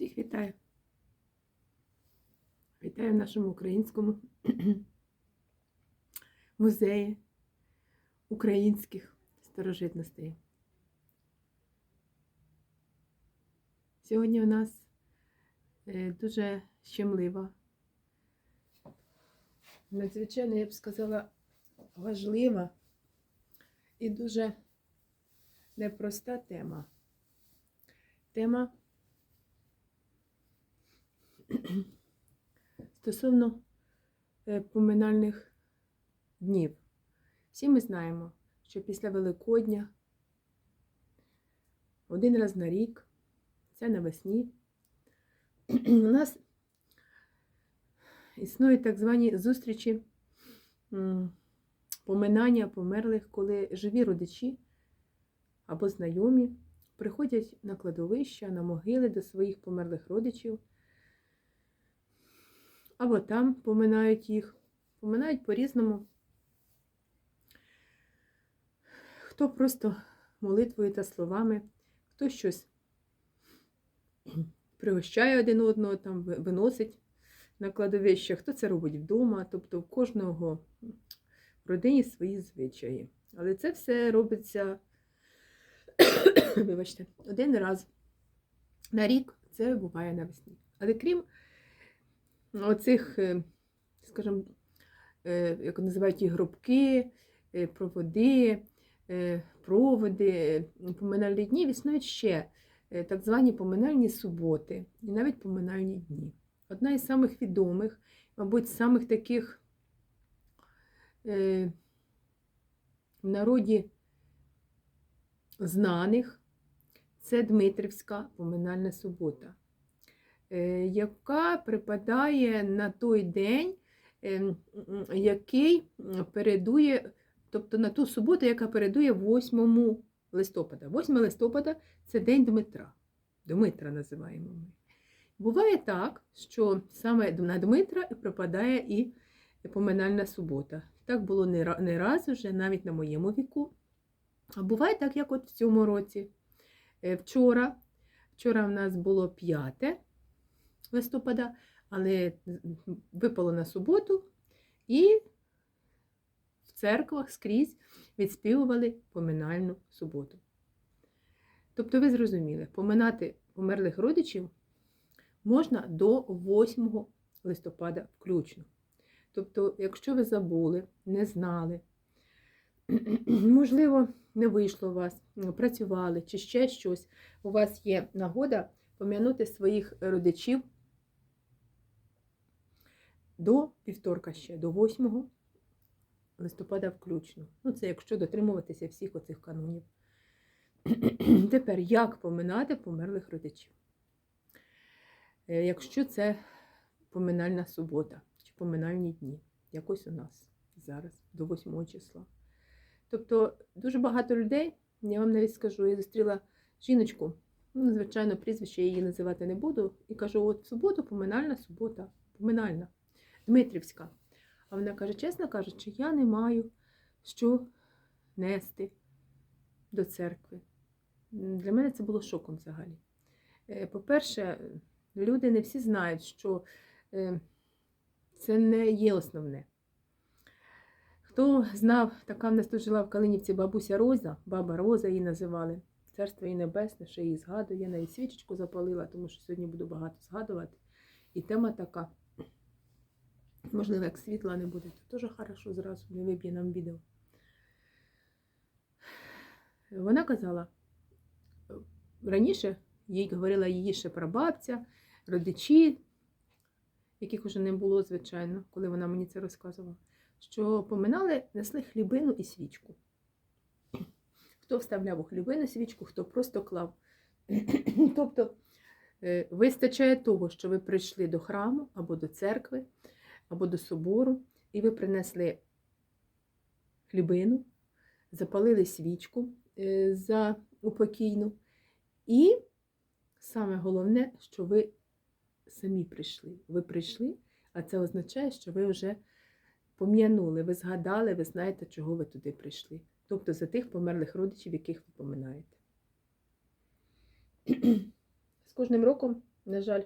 Всіх вітаю. Вітаю в нашому українському музеї українських старожитностей. Сьогодні у нас е, дуже щемлива, надзвичайно, я б сказала, важлива і дуже непроста тема. Тема стосовно е, поминальних днів. Всі ми знаємо, що після Великодня один раз на рік, це навесні, у нас існують так звані зустрічі поминання померлих, коли живі родичі або знайомі приходять на кладовища, на могили до своїх померлих родичів, або там поминають їх, поминають по-різному. Хто просто молитвою та словами, хто щось пригощає один одного, там виносить на кладовище, хто це робить вдома, тобто в кожного в родині свої звичаї. Але це все робиться вибачте, один раз на рік це буває навесні. Але крім оцих, е, скажімо, е, як називають їх гробки, е, проводи, проводи, поминальні дні, існують ще так звані поминальні суботи і навіть поминальні дні. Одна із самих відомих, мабуть, самих таких в народі знаних це Дмитрівська поминальна субота, яка припадає на той день, е, який передує, тобто на ту суботу, яка передує 8 листопада. 8 листопада це День Дмитра. Дмитра називаємо ми. Буває так, що саме на Дмитра припадає і поминальна субота. Так було не раз вже, навіть на моєму віку. А буває так, як от в цьому році. Е, Вчора, вчора в нас було 5 листопада, але випало на суботу, і в церквах скрізь відспівували поминальну суботу. Тобто, ви зрозуміли, поминати померлих родичів можна до 8 листопада включно. Тобто, якщо ви забули, не знали, можливо, не вийшло у вас, працювали чи ще щось, у вас є нагода пом'янути своїх родичів до півторка ще, до 8 листопада включно. Ну, це якщо дотримуватися всіх оцих канонів. Тепер, як поминати померлих родичів? Е, Якщо це поминальна субота чи поминальні дні, якось у нас зараз, до 8 числа. Тобто дуже багато людей, я вам навіть скажу, я зустріла жіночку, ну, звичайно, прізвище я її називати не буду, і кажу: от в суботу поминальна субота, поминальна, Дмитрівська. А вона каже, чесно кажучи, я не маю що нести до церкви. Для мене це було шоком взагалі. Е, По-перше, люди не всі знають, що е, це не є основне. Хто знав, така в нас тут жила в Калинівці бабуся Роза, баба Роза її називали. Царство її небесне, що її згадую. Я навіть свічечку запалила, тому що сьогодні буду багато згадувати. І тема така. Можливо, як світла не буде, то теж хорошо зразу не виб'є нам відео. Вона казала, раніше їй говорила її ще прабабця, родичі, яких уже не було, звичайно, коли вона мені це розказувала що поминали, несли хлібину і свічку. Хто вставляв у хлібину свічку, хто просто клав. тобто е, вистачає того, що ви прийшли до храму або до церкви, або до собору, і ви принесли хлібину, запалили свічку е, за упокійну. І саме головне, що ви самі прийшли. Ви прийшли, а це означає, що ви вже пом'янули, ви згадали, ви знаєте, чого ви туди прийшли. Тобто за тих померлих родичів, яких ви поминаєте. З кожним роком На жаль,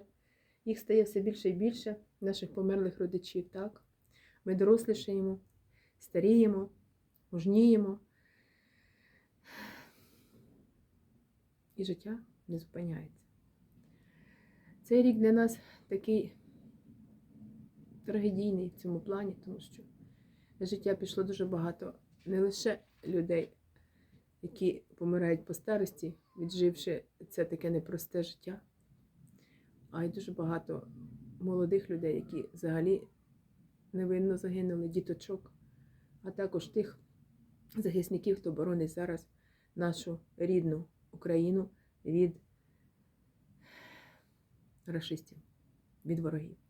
їх стає все більше і більше, наших померлих родичів, так? Ми дорослішаємо, старіємо, мужніємо. І життя не зупиняється. Цей рік для нас такий трагедійний в цьому плані, тому що в життя пішло дуже багато не лише людей, які помирають по старості, відживши це таке непросте життя, а й дуже багато молодих людей, які взагалі невинно загинули, діточок, а також тих захисників, хто боронить зараз нашу рідну Україну від рашистів, від ворогів.